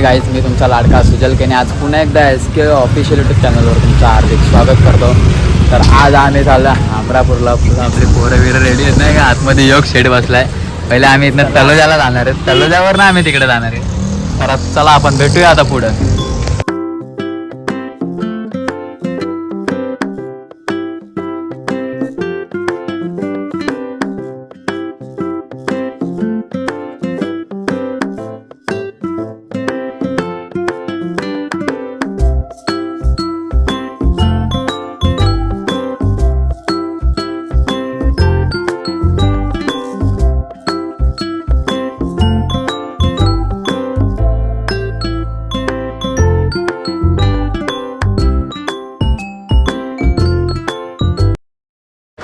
Hi guys मी तुमचा लाडका सुजल केने. आज पुन्हा एकदा एस के ऑफिशियल यूट्यूब चॅनलवर तुमचं हार्दिक स्वागत करतो. तर आज आम्ही चाललो अमरापूरला. पुन्हा आपली पोरं बिरं रेडी आहेत नाही का? आतमध्ये योग शेड बसलाय. पहिले आम्ही इथनं तलोजाला जाणार आहे तलोजावर ना आम्ही तिकडे जाणार आहे. तर चला आपण भेटूया आता पुढं.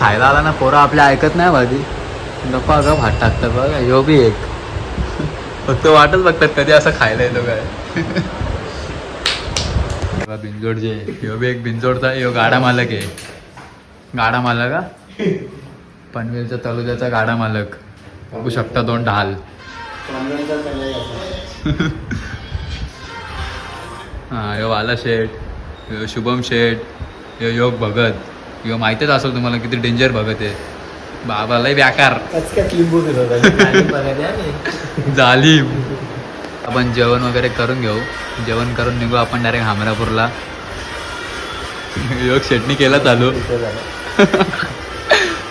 खायला आला ना पोरं आपल्या ऐकत नाही भाजी. नको अगं भात टाकतं बघ ह्यो बी एक. फक्त वाटच बघतात कधी असं खायला येतो काय. बिंजोड जे ह्यो बी एक बिंजोडचा ह्यो गाडा मालक आहे. गाडा मालक का पनवेलच्या तलुजाचा गाडा मालक. बघू शकता दोन ढाल. हा ह्यो वाला शेठ ह्यो शुभम शेठ ह्यो योग भगत. ह्यो माहितीच असेल तुम्हाला किती डेंजर भगत आहे. बाबा लय व्याकार. लिंबू झाली? आपण जेवण वगैरे करून घेऊ. जेवण करून निघू आपण डायरेक्ट हमरापूरला. योग शेटणी केला चालू.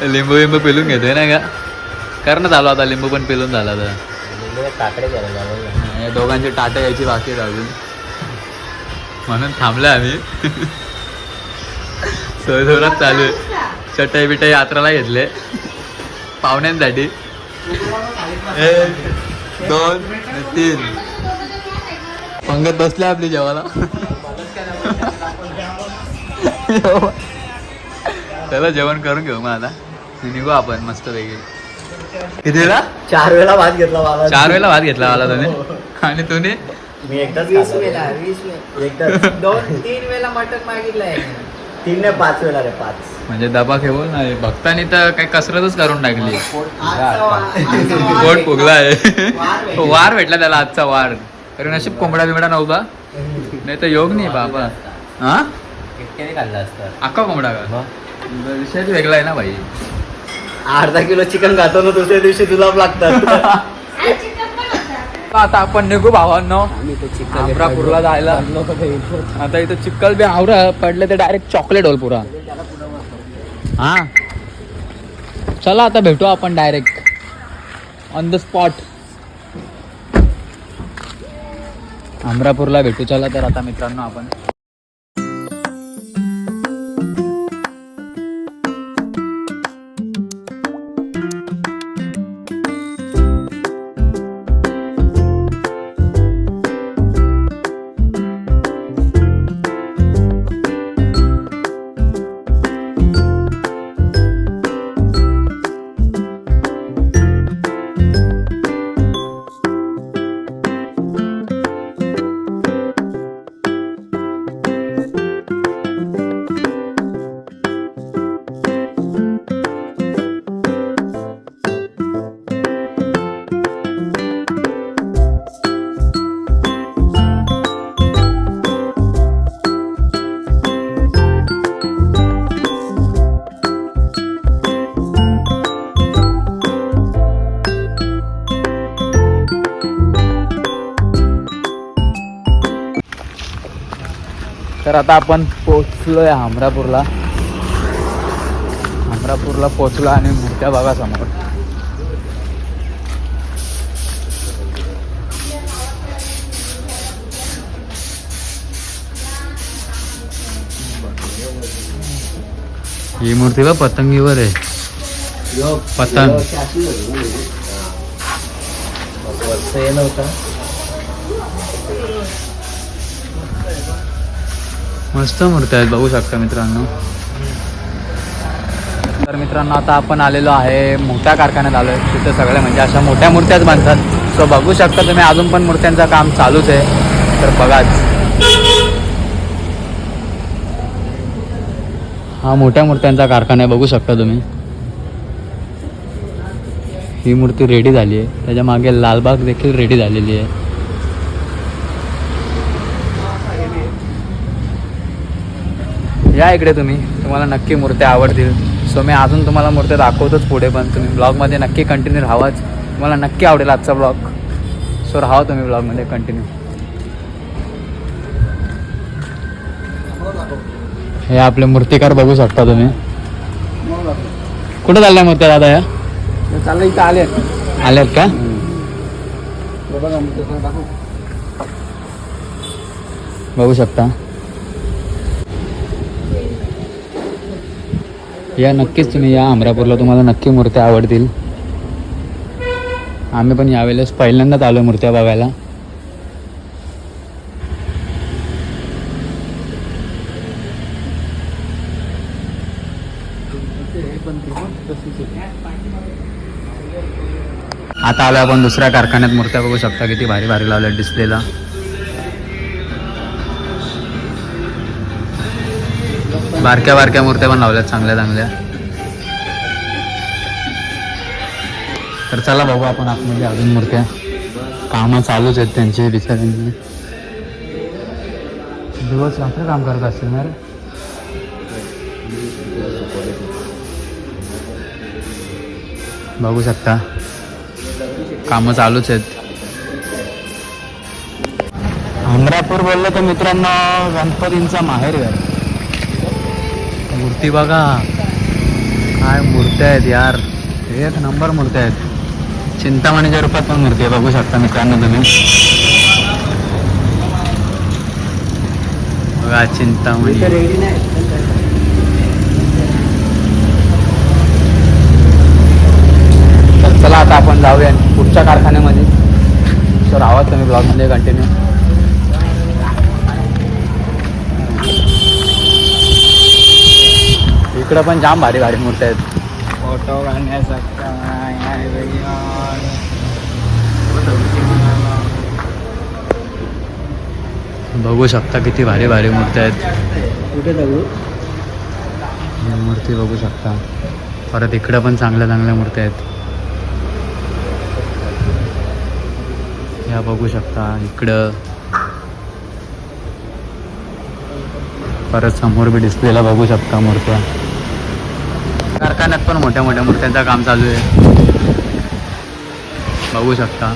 लिंबू बिंबू पिलून घेतोय ना का? कर ना चालू आता लिंबू पण पिलून झाला या दोघांची टाटा यायची बाकी आहे अजून. म्हणून थांबलोय आम्ही. जोरात चालू आहे. चटई बिटाई यात्राला घेतले. पाहुण्यांसाठी. एक दोन तीन. पंगत बसल्या आपली जेवायला. चला जेवण करून घेऊ मग आता. निघू आपण मस्त पैकी कितीला? चार वेळा भात घेतला मला. चार वेळेला भात घेतला मला तुम्ही. आणि तुम्ही? मी एकदाच वीस खाल्ला. वेळा वीस वेळा दोन तीन वेळा मटण मागितलंय. तीन ने पाच वेळा रे पाच. म्हणजे दबा घेऊन नाही भक्तानी तर काही कसरतच करून टाकली. पोट भेटला. फुगलाय. वार भेटला. त्याला आजचा वार. कारण नशीब कोंबडा बिमडा नव्हता नाही तर योग नाही बाबा. हा? अख्खा कोंबडा का? विषयच वेगळा आहे ना भाई. अर्धा किलो चिकन खातो ना दुसऱ्या दिवशी जुलाब लागतात. आता आपण निघू भावांनो? अमरापूरला जायला. आता इथं चिक्कल बी आवरा पडले तर डायरेक्ट चॉकलेट होल पुरा. हा. चला आता भेटू आपण डायरेक्ट ऑन द स्पॉट अमरापूरला भेटू. चला तर आता मित्रांनो आपण. तर आता आपण पोचलोय हमरापूरला. हमरापूरला पोचलो आणि मूर्त्या बघा समोर ही मूर्ती बा पतंगीवर आहे. पतंग. वर्ष हे नव्हतं मस्त मूर्ती आहेत बघू शकता मित्रांनो. तर मित्रांनो आता आपण आलेलो आहे मोठ्या कारखान्यात आलो आहे तिथे सगळे म्हणजे अशा मोठ्या मूर्त्याच बांधतात. सो बघू शकता तुम्ही अजून पण मूर्त्यांचं काम चालूच आहे. तर बघाच. हा मोठ्या मूर्त्यांचा कारखाना आहे बघू शकता तुम्ही. ही मूर्ती रेडी झाली आहे. त्याच्यामागे लालबाग देखील रेडी झालेली आहे. या इकडे तुम्ही. तुम्हाला नक्की मूर्त्या आवडतील. सो मी अजून तुम्हाला मूर्त्या दाखवतोच पुढे पण. तुम्ही ब्लॉगमध्ये नक्की कंटिन्यू राहावाच. तुम्हाला नक्की आवडेल आजचा ब्लॉग सो राहा तुम्ही ब्लॉगमध्ये कंटिन्यू हे आपले मूर्तिकार बघू शकता तुम्ही. कुठे चालल्या मूर्त्या दादा या? चाललं इथं आले आल्यात का? बघू शकता. या नक्कीच तुम्ही या. अमरापूरला तुम्हाला नक्की मूर्त्या आवडतील. आम्ही पण यावेळेस पहिल्यांदाच आलो मूर्त्या बघायला. आता आलो आपण दुसऱ्या कारखान्यात. मूर्त्या बघू शकता किती भारी भारी लावल्या डिस्प्लेला बारक्या बारक्या मूर्त्या पण लावल्यात चांगल्या चांगल्या. तर चला बघू आपण आतमध्ये अजून मूर्त्या. कामं चालूच आहेत त्यांचे बिचाऱ्यांचे. दिवस रात्र काम करत असतील ना रे? बघू शकता. कामं चालूच आहेत. अमरापूर बोललं तर मित्रांनो गणपतींचा माहेर घ्या मूर्ती बघा. काय मूर्त्या आहेत यार. एक नंबर मूर्त्या आहेत. चिंतामणीच्या रूपात पण मूर्ती आहे. बघू शकता मित्रांनो तुम्ही. बघा चिंतामणी. नाही तर चला आता आपण जाऊया पुढच्या कारखान्यामध्ये. सर आवाज तुम्ही ब्लॉगमध्ये कंटिन्यू इकडं पण जाम भारी भारी मूर्त्या आहेत. फोटो काढण्यासारखा बघू शकता किती भारी भारी मूर्त्या आहेत. कुठे जाऊ? ही मूर्ती बघू शकता. परत इकडं पण चांगल्या चांगल्या मूर्त्या आहेत. ह्या बघू शकता इकडं. परत समोर बी डिस्प्लेला बघू शकता मूर्त्या. कारखान्यात पण मोठ्या मोठ्या मूर्त्यांचं काम चालू आहे. बघू शकता.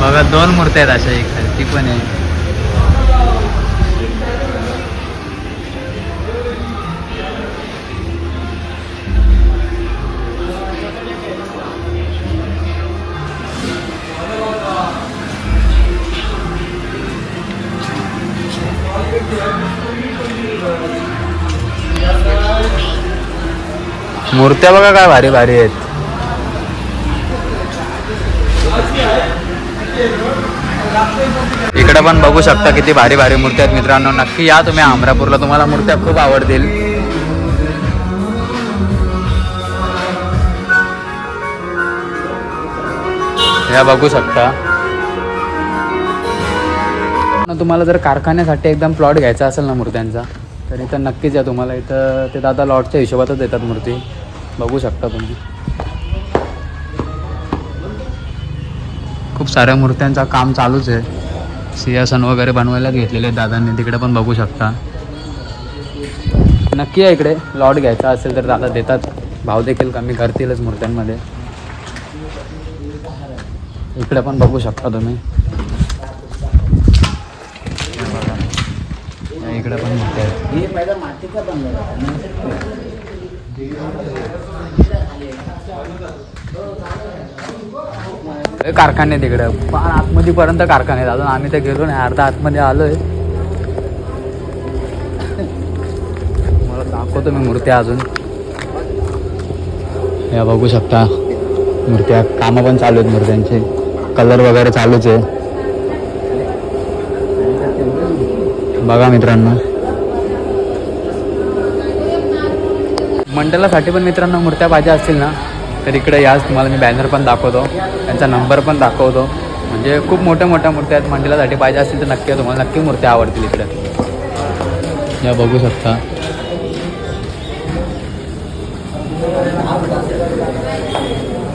बघा दोन मूर्त्या आहेत अशा एक ती पण आहे. मूर्त्या बघा काय भारी भारी आहेत. इकडे पण बघू शकता किती भारी भारी मूर्त्या आहेत मित्रांनो. नक्की या तुम्ही अमरापूरला तुम्हाला मूर्त्या खूप आवडतील. या बघू शकता. तुम्हाला जर कारखान्यासाठी एकदम प्लॉट घ्यायचा असेल ना मूर्त्यांचा तर इथं नक्कीच या तुम्हाला. इथं ते दादा लॉटच्या हिशोबातच देतात मूर्ती. बघू शकता तुम्ही. खूप साऱ्या मूर्त्यांचं काम चालूच आहे. सिंहासन वगैरे बनवायला घेतलेले आहेत दादांनी तिकडे पण बघू शकता. नक्की आहे इकडे लॉट घ्यायचा असेल तर दादा देतात. भाव देखील कमी करतीलच मूर्त्यांमध्ये. इकडे पण बघू शकता तुम्ही. इकडे पण मूर्त्या आहेत. कारखाने तिकडे फार आतमध्ये पर्यंत कारखाने आहेत. अजून आम्ही तर गेलो नाही. अर्धा आतमध्ये आलोय. मला दाखवतो मी मूर्त्या अजून. या बघू शकता. मूर्त्या कामं पण चालू आहेत मूर्त्यांचे. कलर वगैरे चालूच आहे. बघा मित्रांनो. मंडळासाठी पण मित्रांनो मूर्त्या पाहिजे असतील ना तर इकडे याच तुम्हाला मी बॅनर पण दाखवतो. त्यांचा नंबर पण दाखवतो. म्हणजे खूप मोठ्या मोठ्या मूर्त्या आहेत. मंडळासाठी पाहिजे असतील तर नक्की तुम्हाला नक्की मूर्त्या आवडतील इकडे. या बघू शकता.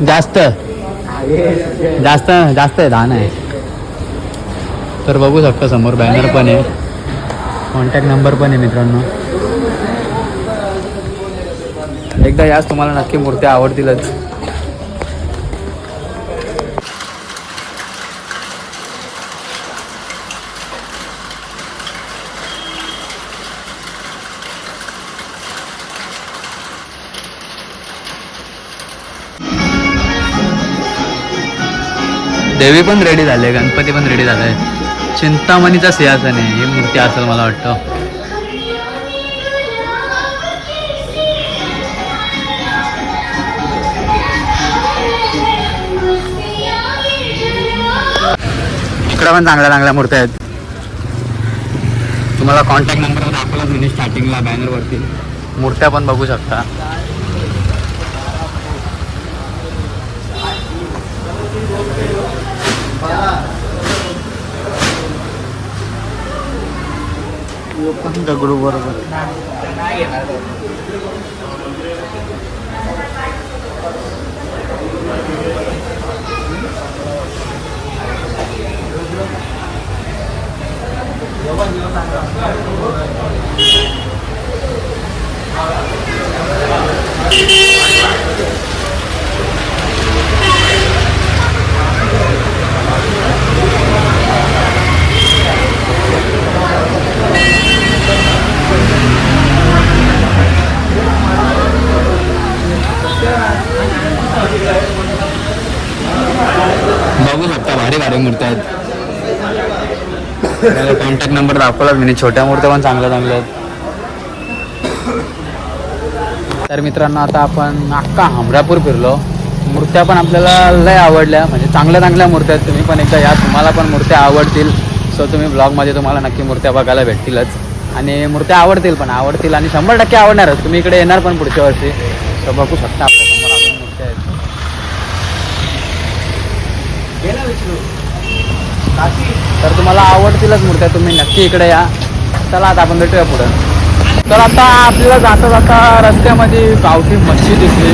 जास्त. जास्त जास्त आहे दहा आहे तर बघू शकता समोर बॅनर पण आहे. कॉन्टॅक्ट नंबर पण आहे मित्रांनो. एकदा याच तुम्हाला नक्की मूर्त्या आवडतीलच. देवी पण रेडी झाले गणपती पण रेडी झालाय. चिंतामणीचा सिंहासन आहे ही मूर्ती असेल मला वाटतं. इकडं पण चांगल्या चांगल्या मूर्त्या आहेत. तुम्हाला कॉन्टॅक्ट नंबर दाखवला मी स्टार्टिंगला बॅनरवरती मूर्त्या पण बघू शकता. दगडू बरोबर. Hãy subscribe cho kênh Ghiền không bỏ contact number दाखवला मी छोट्या मूर्त्या पण चांगल्या चांगल्या आहेत. तर मित्रांनो आता आपण अख्खा हमरापूर फिरलो. मूर्त्या पण आपल्याला लय आवडल्या म्हणजे चांगल्या चांगल्या मूर्त्या आहेत तुम्ही पण एकदा या. तुम्हाला पण मूर्त्या आवडतील. सो तुम्ही ब्लॉगमध्ये तुम्हाला नक्की मूर्त्या बघायला भेटतीलच. आणि मूर्त्या आवडतील पण आवडतील आणि शंभर टक्के आवडणारच. तुम्ही इकडे येणार पण पुढच्या वर्षी. तर बघू शकता आपल्यासमोर मूर्त्या आहेत. तर तुम्हाला आवडतीलच मूर्त्या तुम्ही नक्की इकडे या. चला आता आपण भेटूया पुढं. तर आता आपल्याला जाता जाता रस्त्यामध्ये गावठी मच्छी दिसली.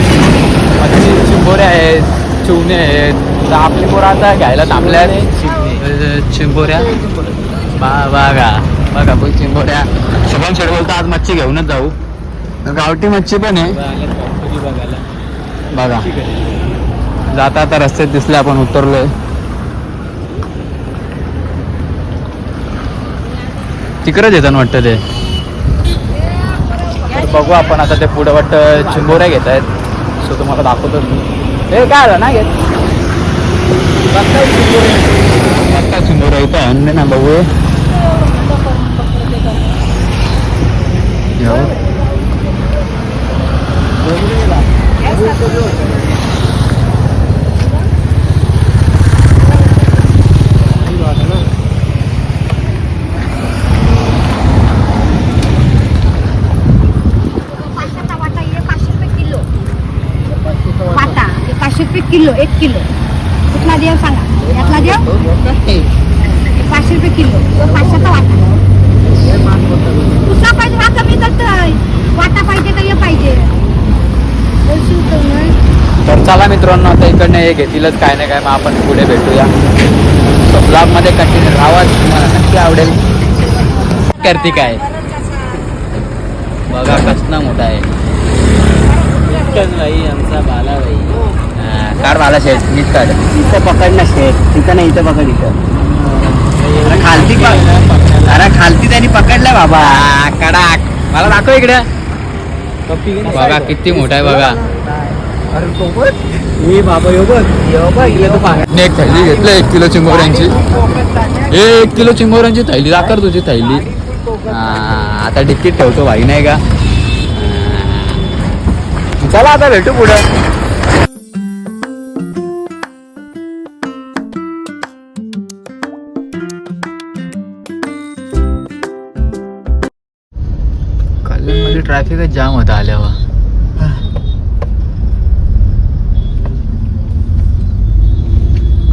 मच्छी चिंबोरे आहेत चिवणे आहेत. तर आपली पोरं आता घ्यायला थांबल्या आहेत चिंबोऱ्या. बा बघा. बघा बघ चिंबोऱ्या. शुभम शेड बोलतो आज मच्छी घेऊनच जाऊ. गावठी मच्छी पण आहे. बघा. जाता आता रस्त्यात दिसले आपण उतरलोय. तिकडंच येतात वाटतं ते. तर बघू आपण आता ते पुढे वाटतं चिंबोऱ्या घेत आहेत. सो तुम्हाला दाखवतोच मी. हे काय आलं? ना घेत. आता चिंबोऱ्या. इथं अन्य ना बघू. पाचशेचा वाटा ये पाचशे रुपये किलो वाटा हे पाचशे रुपये किलो एक किलो. कुठला देव सांगा? यातला देव? पाचशे रुपये किलो. तो पाचशेचा वाटा. कुठला पाहिजे हा कमी करतोय वाटा पाहिजे का हे पाहिजे. तर चला मित्रांनो आता इकडनं हे घेतीलच काय नाही काय मग आपण पुढे भेटूया. ब्लॉगमध्ये कंटिन्यू राहावा तुम्हाला नक्की आवडेल. करते काय? बघा कसला मोठा आहे. भाई आमचा बाला भाई काढ मला शेट मीच काढ. इथं पकड ना शेट तिथं नाही इथं पकड इथं. अरे खालती अरे खालती त्यांनी पकडलाय बाबा कडाक. मला दाखव इकडे. बघा किती मोठा आहे बघा. अरे मी बाबा यो बघ बघ एक थैली घेतली एक किलो चिंबोऱ्यांची एक किलो चिंबोऱ्यांची थैली दाखर तुझी थैली. हा, आता तिकीट ठेवतो भाई नाही का. चला आता भेटू पुढं. ट्रॅफिकच जाम होता आल्यावर.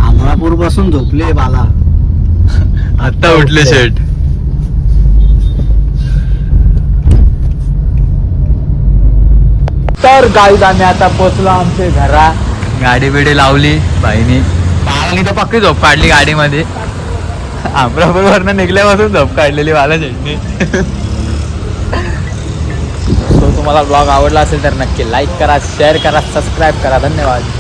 अमरापूरपासून झोपले बाला. आता उठले शेट तर गाईज आम्ही आता पोचलो आमच्या घरा गाडी बिडी लावली बाईनी. बाळानी तर पक्की झोप काढली गाडीमध्ये. अमरापूरवरनं निघल्यापासून झोप काढलेली चटणी सो तुम्हाला ब्लॉग आवडला असेल तर नक्की लाईक करा शेअर करा सबस्क्राईब करा. धन्यवाद.